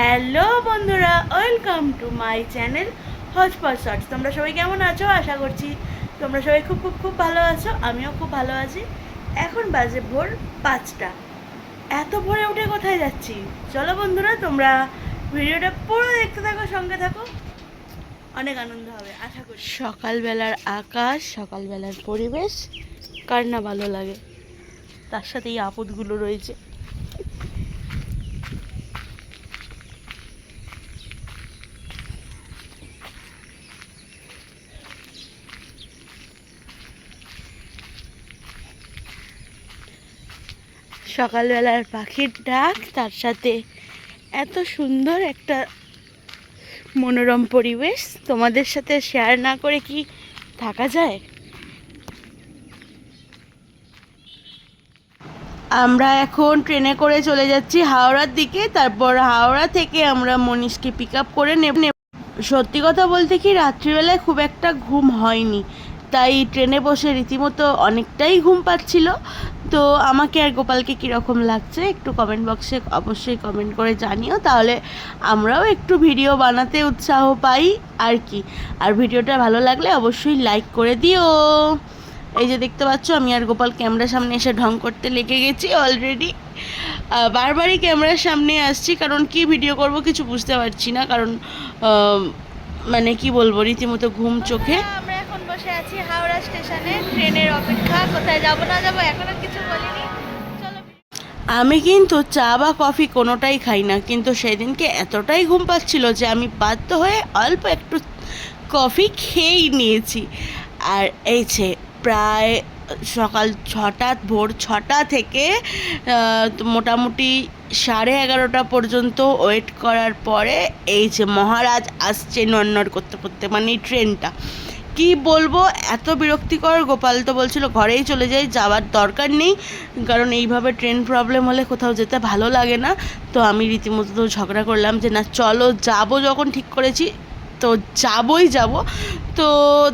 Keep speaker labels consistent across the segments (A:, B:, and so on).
A: Hello বন্ধুরা, welcome to my channel হজপট shorts. তোমরা সবাই কেমন আছো? আশা করছি তোমরা সবাই খুব খুব খুব ভালো আছো। আমিও খুব ভালো আছি। এখন বাজে ভোর পাঁচটা। এত ভোরে উঠে কোথায় যাচ্ছি? চলো বন্ধুরা, তোমরা ভিডিওটা পুরো দেখতে থাকো, সঙ্গে থাকো। অনেক আনন্দ হবে, আশা করি। সকালবেলার আকাশ, সকালবেলার পরিবেশ, কার না ভালো লাগে? তার সাথে এই আপদগুলো রয়েছে। সকালবেলার পাখির ডাক, তার সাথে এত সুন্দর একটা মনোরম পরিবেশ। তোমাদের সাথে শেয়ার না করে কি থাকা যায়? আমরা এখন ট্রেনে করে চলে যাচ্ছি হাওড়ার দিকে। তারপর হাওড়া থেকে আমরা মনীষকে পিক আপ করে নেব। সত্যি কথা বলতে কি, রাত্রিবেলায় খুব একটা ঘুম হয়নি। তাই ট্রেনে বসে রীতিমতো অনেকটাই ঘুম পাচ্ছিল। তো আমাকে আর গোপালকে কীরকম লাগছে একটু কমেন্ট বক্সে অবশ্যই কমেন্ট করে জানিও, তাহলে আমরাও একটু ভিডিও বানাতে উৎসাহ পাই, আর কি। আর ভিডিওটা ভালো লাগলে অবশ্যই লাইক করে দিও। এই যে দেখতে পাচ্ছ, আমি আর গোপাল ক্যামেরার সামনে এসে ঢং করতে লেগে গেছি অলরেডি বারবারই ক্যামেরার সামনে আসছি, কারণ কি ভিডিও করব কিছু বুঝতে পারছি না, কারণ মানে কি বলব, রীতিমতো ঘুম চোখে। বসে আছি হাওড়া স্টেশনে, ট্রেনের অপেক্ষা, কোথায় যাব, না যাব, এখনও কিছু বলিনি। আমি কিন্তু চা বা কফি কোনোটাই খাই না, কিন্তু সেদিনকে এতটাই ঘুম পাচ্ছিল যে আমি বাধ্য হয়ে অল্প একটু কফি খেয়েই নিয়েছি। আর এই যে প্রায় সকাল ছটা, ভোর ছটা থেকে মোটামুটি সাড়ে এগারোটা পর্যন্ত ওয়েট করার পরে এই যে মহারাজ আসছে নড়নড় করতে করতে মানে ট্রেনটা। কি বলব? এত বিরক্তিকর, গোপাল তো বলছিল ঘরেই চলে যাই, যাওয়ার দরকার নেই। কারণ এইভাবে ট্রেন প্রবলেম হলে কোথাও যেতে ভালো লাগে না। তো আমি রীতিমতো ঝগড়া করলাম যে, না, চলো যাব যখন ঠিক করেছি। তো যাবই যাব। তো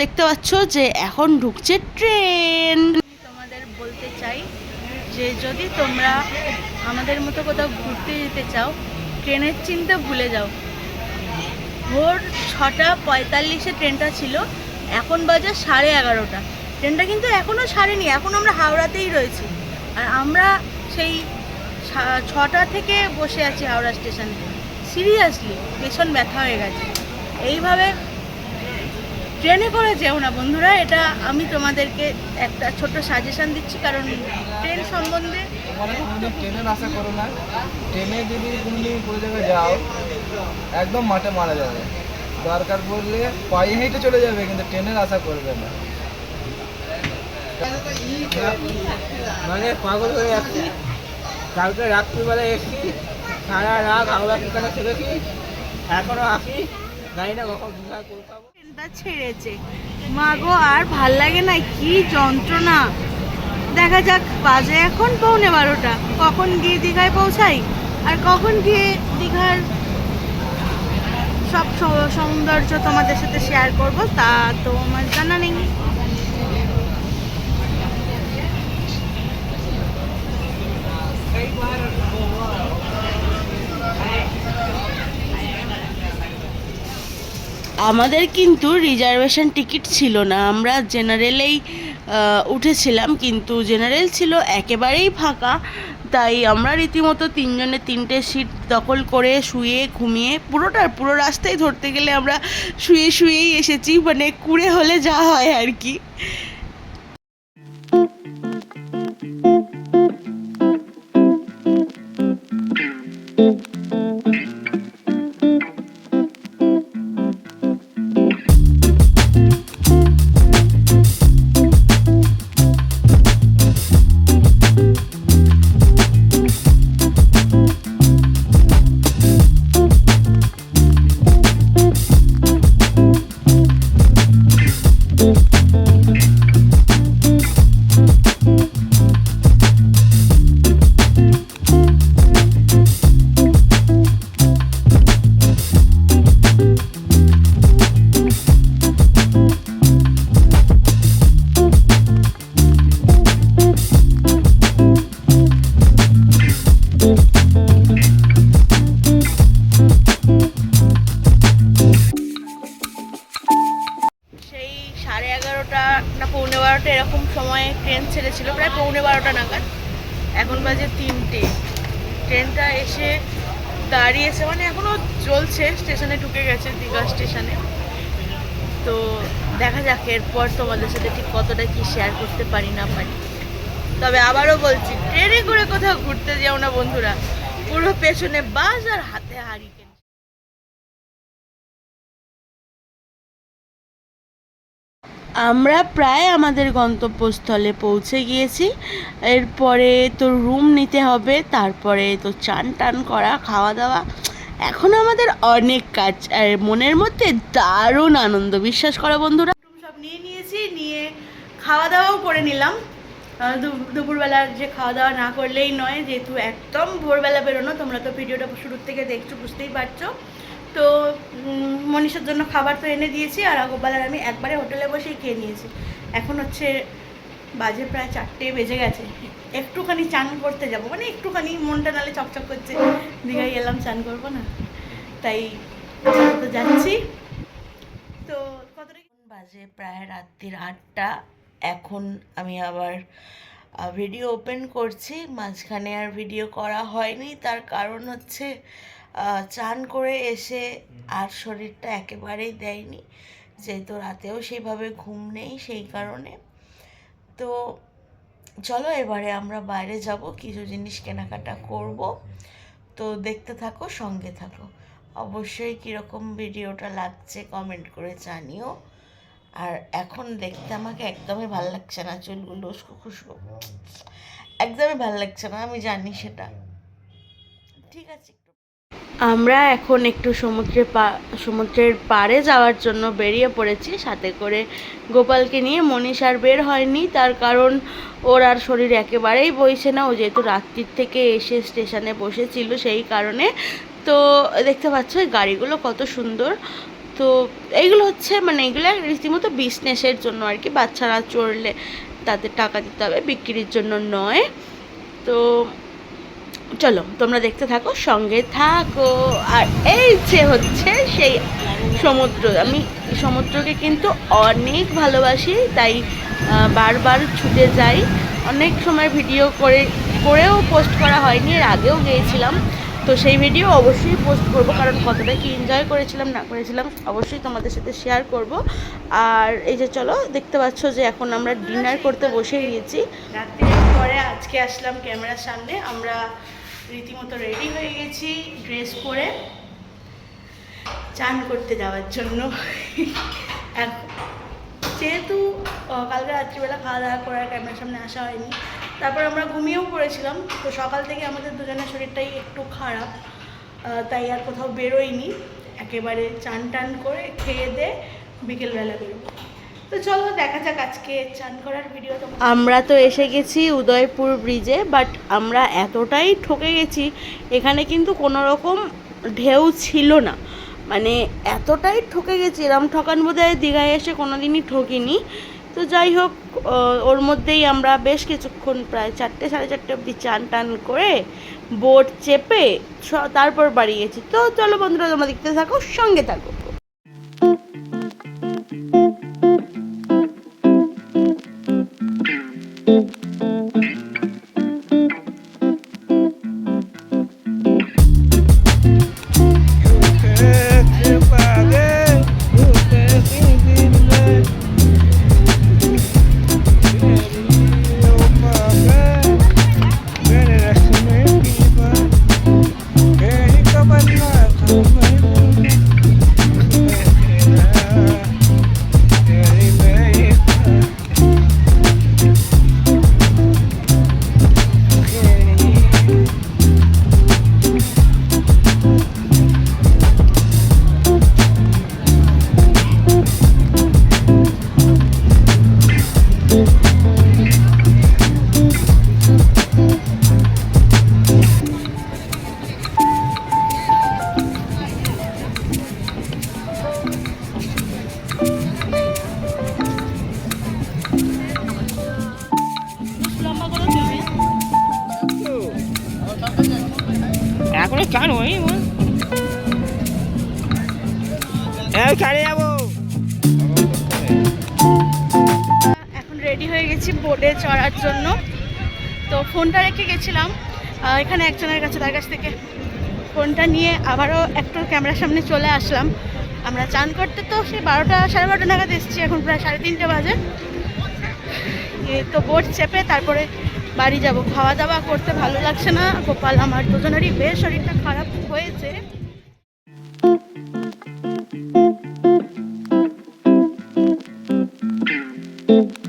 A: দেখতে পাচ্ছ যে, এখন ঢুকছে ট্রেন তোমাদের বলতে চাই যে, যদি তোমরা আমাদের মতো কোথাও ঘুরতে যেতে চাও, ট্রেনের চিন্তা ভুলে যাও। ভোর ছটা পঁয়তাল্লিশে ট্রেনটা ছিল। এখন বাজে সাড়ে এগারোটা। ট্রেনটা কিন্তু এখনও ছাড়েনি, এখন আমরা হাওড়াতেই রয়েছি। আর আমরা সেই ছটা থেকে বসে আছি হাওড়া স্টেশনে। সিরিয়াসলি পেছন ব্যথা হয়ে গেছে। এইভাবে ট্রেনে করে যেও না বন্ধুরা, এটা আমি তোমাদেরকে একটা ছোট সাজেশন দিচ্ছি, কারণ ট্রেন সম্বন্ধে
B: ট্রেনের আশা করো না। ট্রেনে যদি কোনো জায়গায় যাও, একদম মাঠে মারা যাবে। দরকার পড়লে পায়ে হেঁটে চলে যাবে কিন্তু ট্রেনের আশা করবে না।
C: মানে পাগল হয়ে যাচ্ছি। কালকে রাত্রিবেলায় এসছি সারা রাত আমরা সেখানে থেকেছি এখনও আসি জানি না কখন দীঘায় পৌঁছাবো।
A: ট্রেনটা ছেড়েছে। মা গো আর ভালো লাগে না কি যন্ত্রণা। দেখা যাক বাজে এখন পৌনে বারোটা। কখন গিয়ে দীঘায় পৌঁছাই? আর কখন গিয়ে দীঘার সব সৌন্দর্য তোমাদের সাথে শেয়ার করব, তা তো আমার জানা নেই। আমাদের কিন্তু রিজার্ভেশন টিকিট ছিল না, আমরা জেনারেলেই উঠেছিলাম, কিন্তু জেনারেল ছিল একেবারেই ফাঁকা। তাই আমরা রীতিমতো তিনজনে তিনটে সিট দখল করে শুয়ে, ঘুমিয়ে পুরোটা পুরো রাস্তায় ধরতে গেলে আমরা শুয়ে শুয়েই এসেছি মানে কুড়ে হলে যা হয় আর কি। এরকম সময়ে ট্রেন ছেড়েছিল, প্রায় পৌনে বারোটা নাগাদ। এখন বাজে তিনটে। ট্রেনটা এসে দাঁড়িয়েছে মানে এখনও চলছে, স্টেশনে ঢুকে গেছে দীঘা স্টেশনে। তো দেখা যাক এরপর তোমাদের সাথে ঠিক কতটা কি শেয়ার করতে পারি না পারি। তবে আবারও বলছি, ট্রেনে করে কোথাও ঘুরতে যাও না বন্ধুরা। পুরো পেছনে বাস আর হাতে হারিকেন। আমরা প্রায় আমাদের গন্তব্যস্থলে পৌঁছে গিয়েছি। এরপরে তো রুম নিতে হবে, তারপরে তো চান টান করা খাওয়া দাওয়া এখন আমাদের অনেক কাজ, আর মনের মধ্যে দারুণ আনন্দ। বিশ্বাস করো বন্ধুরা রুম সব নিয়ে নিয়েছি, নিয়ে খাওয়া দাওয়াও করে নিলাম। দুপুরবেলার যে খাওয়া দাওয়া না করলেই নয়, যেহেতু একদম ভোরবেলা বেরোনো, তোমরা তো ভিডিওটা শুরুর থেকে দেখছ, বুঝতেই পারছ। তো মনীষার জন্য খাবার তো এনে দিয়েছি আর আগরবালার আমি একবারে হোটেলে বসেই খেয়ে নিয়েছি। এখন হচ্ছে বাজে প্রায় চারটে বেজে গেছে। একটুখানি চান করতে যাব। মানে একটুখানি মনটা নালে চকচক করছে। দীঘায় এলাম চান করব না। তাই তো যাচ্ছি। তো কতটা বাজে প্রায় রাত্রির আটটা। এখন আমি আবার ভিডিও ওপেন করছি। মাঝখানে আর ভিডিও করা হয়নি। তার কারণ হচ্ছে চান করে এসে আর শরীরটা একেবারেই দেয়নি। যেহেতু রাতেও সেইভাবে ঘুম নেই সেই কারণে। তো চলো এবারে আমরা বাইরে যাব কিছু জিনিস কেনাকাটা করব। তো দেখতে থাকো সঙ্গে থাকো। অবশ্যই কীরকম ভিডিওটা লাগছে কমেন্ট করে জানিও। আর এখন দেখতে আমাকে একদমই ভালো লাগছে না চুলগুলো উস্কো খুস্কো। একদমই ভালো লাগছে না আমি জানি সেটা। ঠিক আছে। আমরা এখন একটু সমুদ্রে পা, সমুদ্রের পাড়ে যাওয়ার জন্য বেরিয়ে পড়েছি। সাথে করে গোপালকে নিয়ে মনীষ আর বের হয়নি। তার কারণ ওর আর শরীর একেবারেই বইছে না। ও যেহেতু রাত্রির থেকে এসে স্টেশনে বসেছিল সেই কারণে। তো দেখতে পাচ্ছ গাড়িগুলো কত সুন্দর। তো এইগুলো হচ্ছে মানে এগুলো রীতিমতো বিজনেসের জন্য আর কি। বাচ্চারা চড়লে তাদের টাকা দিতে হবে, বিক্রির জন্য নয়। তো চলো, তোমরা দেখতে থাকো, সঙ্গে থাকো। আর এই যে হচ্ছে সেই সমুদ্র, আমি সমুদ্রকে কিন্তু অনেক ভালোবাসি, তাই বারবার ছুটে যাই। অনেক সময় ভিডিও করে, করেও পোস্ট করা হয়নি, এর আগেও গিয়েছিলাম। তো সেই ভিডিও অবশ্যই পোস্ট করব, কারণ কতটা কি এনজয় করেছিলাম, না করেছিলাম, অবশ্যই তোমাদের সাথে শেয়ার করব। আর এই যে চলো, দেখতে পাচ্ছ যে এখন আমরা ডিনার করতে বসে গিয়েছি। রাত্রির পরে আজকে আসলাম ক্যামেরার সামনে, আমরা রীতিমতো রেডি হয়ে গেছি ড্রেস পরে, চান করতে যাওয়ার জন্য। যেহেতু কালকে রাত্রিবেলা খাওয়া দাওয়া করার ক্যামেরার সামনে আসা হয়নি, তারপর আমরা ঘুমিয়েও পড়েছিলাম, তো সকাল থেকে আমাদের দুজনের শরীরটাই একটু খারাপ তাই আর কোথাও বেরোয়নি একেবারে চান টান করে খেয়ে দে, বিকেলবেলা বেরোবো। তো চলো দেখা যাক আজকে চান করার ভিডিও আমরা তো এসে গেছি উদয়পুর ব্রিজে বাট আমরা এতটাই ঠকে গেছি, এখানে কিন্তু কোনো রকম ঢেউ ছিল না। মানে এতটাই ঠকে গেছি, এরম ঠকান বোধ হয় দীঘায় এসে কোনো দিনই ঠকিনি। তো যাই হোক ওর মধ্যেই আমরা বেশ কিছুক্ষণ প্রায় চারটে, সাড়ে চারটে অবধি চান টান করে বোট চেপে তারপর বাড়ি গেছি। তো চলো বন্ধুরা, তোমরা দেখতে থাকো, সঙ্গে থাকো।
D: এখনও তো ফোনটা রেখে গেছিলাম। এখানে একজনের কাছে, তার কাছ থেকে ফোনটা নিয়ে আবারও একটু ক্যামেরার সামনে চলে আসলাম। আমরা চান করতে তো সেই বারোটা, সাড়ে বারোটা নাগাদ এসেছি, এখন প্রায় সাড়ে তিনটে বাজে। তো বোট চেপে তারপরে বাড়ি যাব। খাওয়া দাওয়া করতে ভালো লাগছে না। গোপাল আমার দুজনেরই বেশ শরীরটা খারাপ হয়েছে। রেস্ট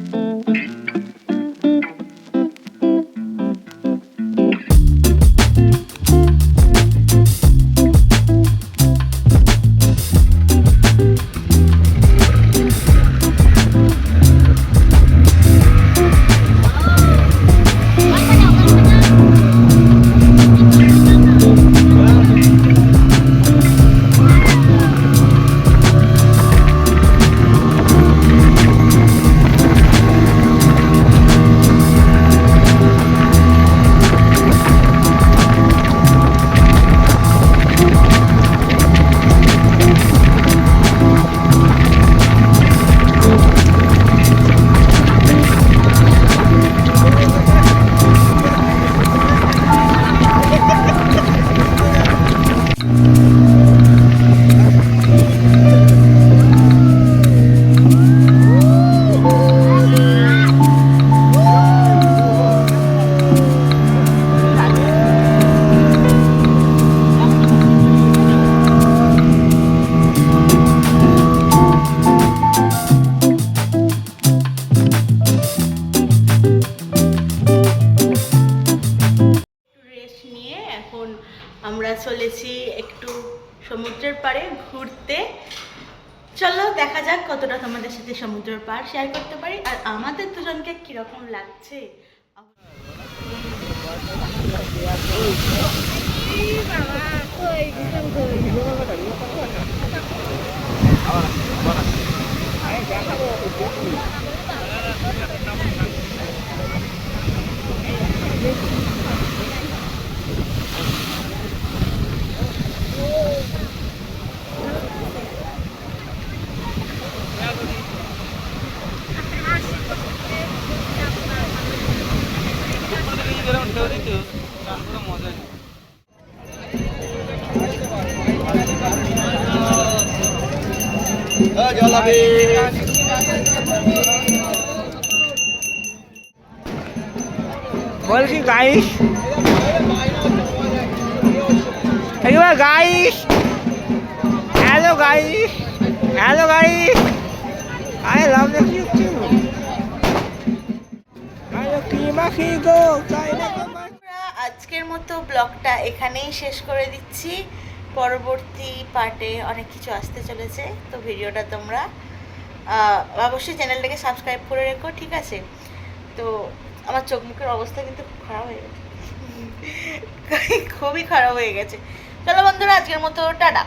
D: পাড়ে ঘুরতে। চলো দেখা যাক কতটা তোমাদের সাথে সমুদ্রের পার শেয়ার করতে পারি। আর আমাদের দুজনকে কীরকম লাগছে?
C: বলছি guys? Guys. Hello guys. Hello, guys. আরে লাভ না গো
D: আজকের মতো ব্লগটা এখানেই শেষ করে দিচ্ছি। পরবর্তী পার্টে অনেক কিছু আসতে চলেছে, তো ভিডিওটা তোমরা অবশ্যই চ্যানেলটাকে সাবস্ক্রাইব করে রেখো, ঠিক আছে? তো আমার চোখ মুখের অবস্থা কিন্তু খারাপ হয়ে গেছে। খুবই খারাপ হয়ে গেছে। চলো বন্ধুরা, আজকের মতো টাটা।